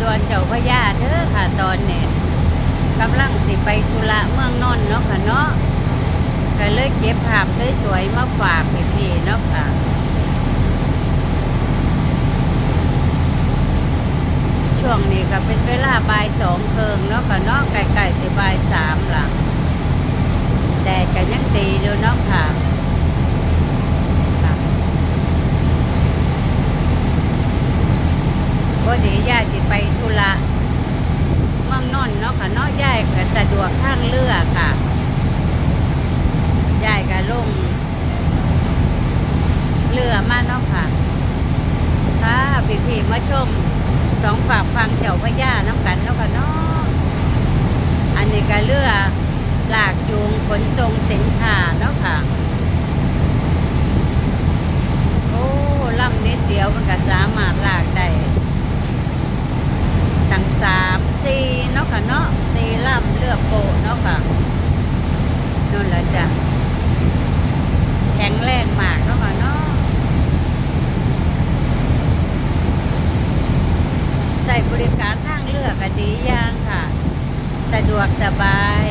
ดวนเจ้าพระยาเด้อค่ะตอนนี้กำลังสิไปธุระเมืองนนท์เนาะค่ะเนาะก็เลยเก็บภาพสวยๆมาฝากพี่ๆเนาะค่ะช่วงนี้ก็เป็นเวลาบ่ายสองเคิงเนาะค่ะเนาะไก่ๆสิบ่ายสามหล่ะแดดก็ยังดีอยู่เนาะค่ะ พอดีย่าสิไปธุระเมืองนอนเนาะค่ะเนาะย่ายก็สะดวกทางเรือค่ะย่ายก็ลงเรือมาเนาะค่ะค่ะพี่ๆมาชมสองฝากฟังเจ้าพระยาน้ำกันเนาะค่ะเนาะอันนี้ก็เรือหลากจูงขนส่งสินค้าเนาะค่ะโอ้ลำนิดเดียวมันก็สามารถลากได้ ตั้งสามสี่เนาะค่ะเนาะสี่ลำเรือกโปเนาะค่ะนั่นแหละจ้ะแข็งแรงมากเนาะค่ะเนาะใส่บริการทางเลือกก็ดีอย่างค่ะ สะดวกสบาย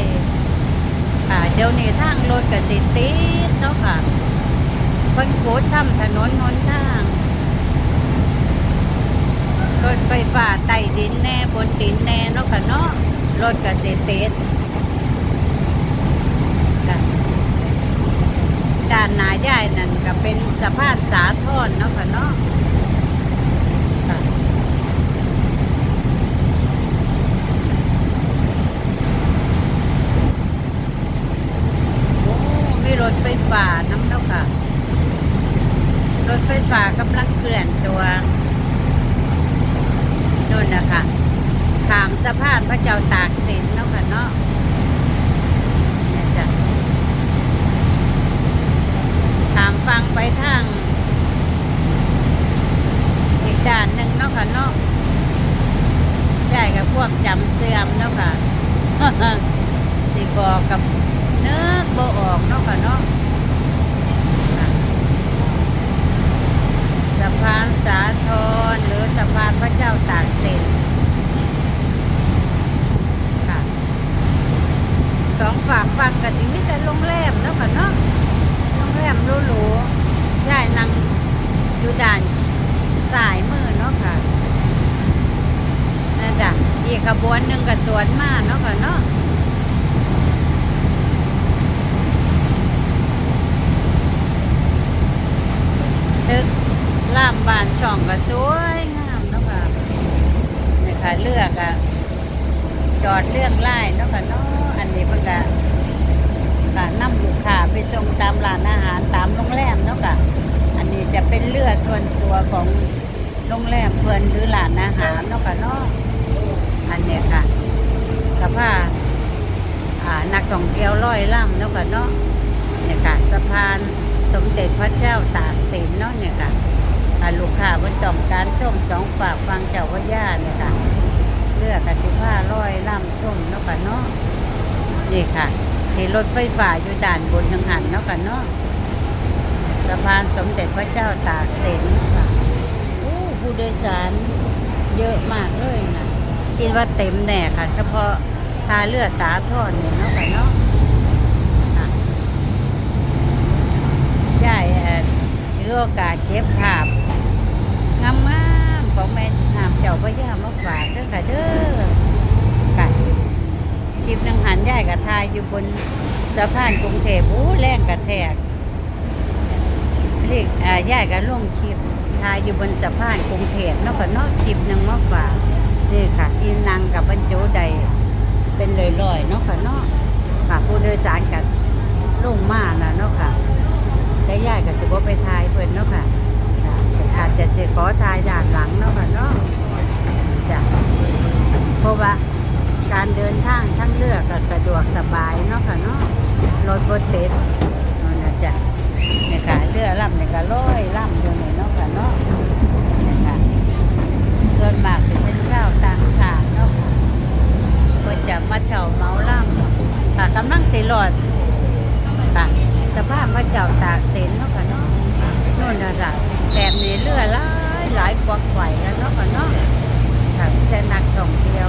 ค่ะเดี๋ยวนี้ทางรถก็สิติดเนาะค่ะเพิ่นโคดทำถนนหนทาง รถไฟฟ้าใต้ดินแน่บนดินแน่เนาะค่ะเนาะรถก็สิติดค่ะด้านหนาย่ายนั่นก็เป็นสะพานสาทรเนาะค่ะเนาะโอ้มีรถไฟฟ้าน้ำเนาะค่ะ รถไฟฟ้ากำลังเคลื่อนตัว นู่นนะคะขามสะพานพระเจ้าตากสินเนาะค่ะเนาะเนี่ยจ้ะขามฟังไปทางอีกด้านหนึ่งเนาะค่ะเนาะใหญ่กับพวกจำเสื่อมเนาะค่ะสิบอกกับเนื้อโบออกเนาะค่ะเนาะค่ะสะพานสาทรหรือสะพานพระเจ้าตากสินค่ะสองฝากฟังกันทีนี้แต่ โรงแรมเนาะค่ะเนาะโรงแรมหรูๆใช่นั่งอยู่ด่านสายมือเนาะค่ะนั่นจ้ะอีกขบวนหนึ่งกับสวนมาเนาะค่ะเนาะตึกล่ามบานช่องก็สวยงามเนาะค่ะนี่ค่ะเลือกอะจอดเรื่องไล่เนาะค่ะเนาะอันนี้เพิ่นก็ ก็นำลูกค้าไปส่งตามร้านอาหารตามโรงแรมเนาะค่ะอันนี้จะเป็นเรือส่วนตัวของโรงแรมเพิ่อนหรือร้านอาหารเนาะค่ะเนาะอันเนี้ยค่ะสภาพอ่านักท่องเที่ยวร้อยล่ำเนาะค่ะเนาะเนี่ยค่ะสะพานสมเด็จพระเจ้าตากสินเนาะเนี่ยค่ะอาลูกค้าเพิ่นต้องการชมสองฝากฟังเจ้าพระยาเนี่ยค่ะเลือกกสิผ้าร้อยล่ำชมเนาะค่ะเนาะนี่ค่ะ ที่รถไฟฟ้าอยู่ด่านบนทางหันเนาะค่ะเนาะสะพานสมเด็จพระเจ้าตากสินค่ะอู้ผู้โดยสารเยอะมากเลยนะคิดว่าเต็มแน่ค่ะ เฉพาะท่าเรือสาทรเนี่ยเนาะค่ะเนาะค่ะยายเอ่อถือโอกาสเก็บภาพงามๆของแม่น้ำเจ้าพระยามาฝากเด้อค่ะเด้อค่ะค ลิปนังหันยายกับทายอยู่บนสะพานกรุงเทพอู้แรงกระแทกเรียกอ่ายายกับลงคลิปทายอยู่บนสะพานกรุงเทพนาะค่ะเนาะคลิปนึงมาฝากนี่ค่ะที่นางกับบรรจุใดเป็นลอยๆนาะค่ะเนาะค่ะผู้โดยสารกับลงมานะเนาะค่ะแต่ยายก็สิบไปทายเพิ่นเนาะค่ะจ้ะสิอาจจะสิขอทายด้านหลังเนาะค่ะเนาะจ้ะเพราะว่า การเดินทางทั้งเรือก็สะดวกสบายเนาะค่ะเนาะรถบ่ติดนั่นนะจ้ะเนี่ยค่ะเรือลำเนี่ยก็ลอยลำอยู่นี่เนาะค่ะเนาะเนี่ยค่ะส่วนมากสิเป็นชาวต่างชาติเนาะค่ะเพิ่นจะมาเช่าเมาลำค่ะกำลังสิรอดค่ะสภาพพระเจ้าตากสินเนาะค่ะเนาะนู่นนะจ๊ะแถบนี้เรือหลายหลายกวักไขว่แล้วเนาะค่ะเนาะ แต่นักท่องเที่ยว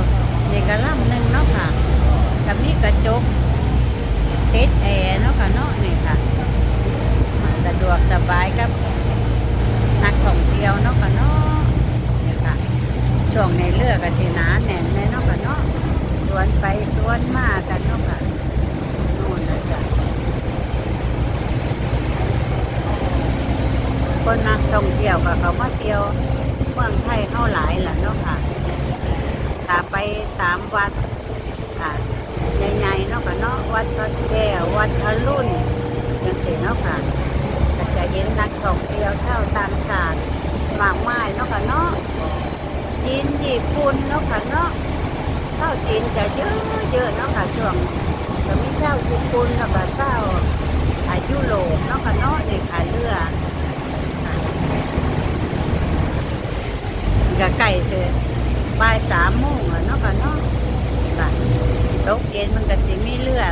นี่ก็ลำหนึ่งเนาะค่ะกับมีกระจกติดแอร์เนาะค่ะเนาะนี่ค่ะ สะดวกสบายกับนักท่องเที่ยวเนาะค่ะเนาะนี่ค่ะช่วงในเรือก็สิหนาแน่นเลยเนาะค่ะเนาะสวนไปสวนมากันเนาะค่ะนู่นนะจ๊ะคนนักท่องเที่ยวก็เขามาเที่ยวเมืองไทยเข้าหลายแหละเนาะค่ะาไปตามวัดค่ะใหญ่ๆเนาะค่ะเนาะวัดพระแก้ววัดพระรุ่นยังเสียเนาะค่ะก็จะเห็นนักท่องเที่ยวชาวต่างชาติมากมายเนาะค่ะเนาะจีนญี่ปุ่นเนาะค่ะเนาะเช่าวจีนจะเยอะเยอะเนาะค่ะช่วงจะมีเช่าวญี่ปุ่นแล้วก็เช่าวอายุโรปเนาะค่ะเนาะในขาเรือก็ใกล้เสร็จ บ่ายสามโมงแล้วเนาะค่ะเนาะค่ะตกเย็นมันก็สิมีเรือ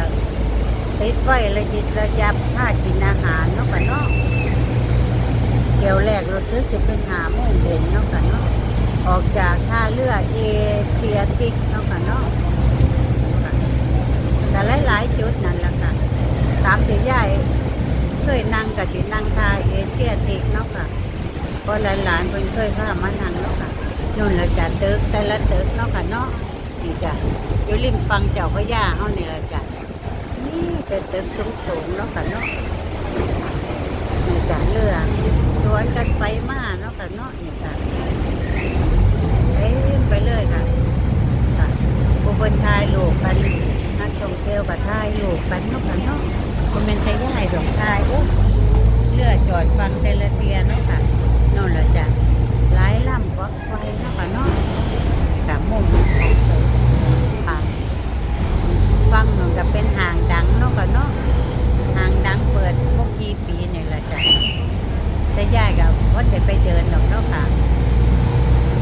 ติดไฟระยิบระยับผ้ากินอาหารเนาะค่ะเนาะเดี๋ยวแรกเราซื้อสิเป็นหาโมงเย็นเนาะค่ะเนาะออกจากท่าเรือเอเชียติกเนาะค่ะเนาะแต่หลายๆจุดนั่นแหละค่ะตามที่ยายเคยนั่งกับที่นั่งท่าเอเชียติกเนาะค่ะเพราะหลานๆเพิ่นเคยพามานั่งเนาะค่ะ นู่นเราจะตึกแต่ละตึกเนาะค่ะเนาะนี่จ้ะอยู่ริมฟังเจ้าพระยาเฮานี่ละจ้ะนี่แต่ตึกสูงๆเนาะค่ะเนาะนี่จ้ะเรือสวนกันไปมาเนาะค่ะเนาะนี่จ้ะเอ้ยไปเลยค่ะค่ะผู้คนทายลูกกันนักท่องเที่ยวกับทายลูกกันเนาะค่ะเนาะคนเป็นไทยย่ายดอกทายโอ้เรือจอดฟังเตลเทียเนาะค่ะโน่นละจ้ะหลายลำวักไฟเนาะค่ะเนาะกับมุมค่ะฟังเหมือนกับเป็นห่างดังเนาะค่ะเนาะห่างดังเปิดเมื่อกี่ปีเนี่ยละจ้ะแต่ย่ายกับว่าจะไปเดินดอกเนาะค่ะ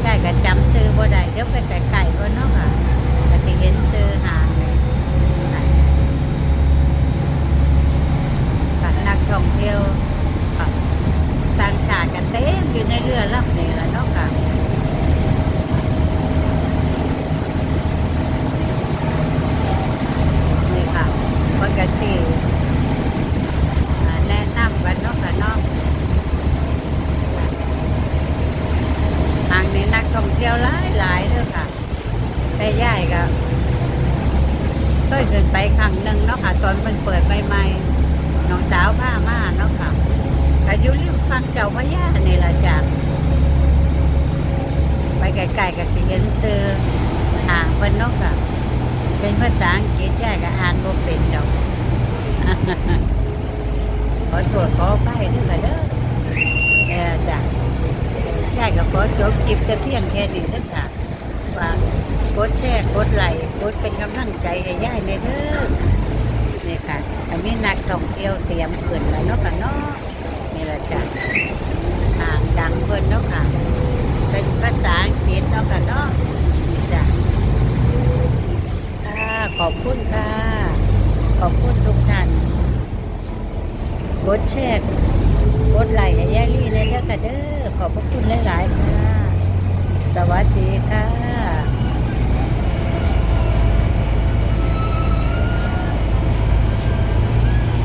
ยายก็จำซื้อบ่ได้ เดี๋ยวไปไก่ๆก็เนาะค่ะก็สิเห็นซื้อหางเลยค่ะค่ะนักท่องเที่ยวค่ะต่างชาติกันเต็มอยู่ในเรือลำนี้แหละเนาะค่ะนี่ค่ะมันก็สิอ่าแนะนำกันเนาะค่ะเนาะ ทางนี้นักท่องเที่ยวหลายหลายๆเด้อค่ะ แต่ย่ายก็เคยเดินไปค รั้งหนึ่งเนาะค่ะ ตอนมันเปิดใหม่ๆน้องสาวพามาเนาะค่ะอายุริมฟังเจ้าพระยานี่ละจ้ะไปไกลๆกับสิเห็นซื้อห่างเพิ่นเนาะค่ะ เป็นภาษาอังกฤษยายก็อ่านบ่เป็นดอกขอโทษขอไปด้วยค่ะเด้อเออจ้ะยายก็ขอจบคลิปแต่เพียงแค่นี้เด้อค่ะฝาก กดแชร์กดไลค์กดเป็นกำลังใจให้ยายในเด้อนี่ค่ะ อันนี้นักท่องเที่ยวเตรียมเกินแล้วเนาะค่ะเนาะนี่ละจ้ะห่างดังเพิ่นเนาะค่ะ เป็นภาษาอังกฤษเนาะค่ะเนาะจ้ะค่ะขอบคุณค่ะ ขอบคุณทุกท่านกดแชร์กดไลค์ให้ยายลี่เลยเด้อค่ะเด้อขอบพระคุณหลายๆค่ะ สวัสดีค่ะ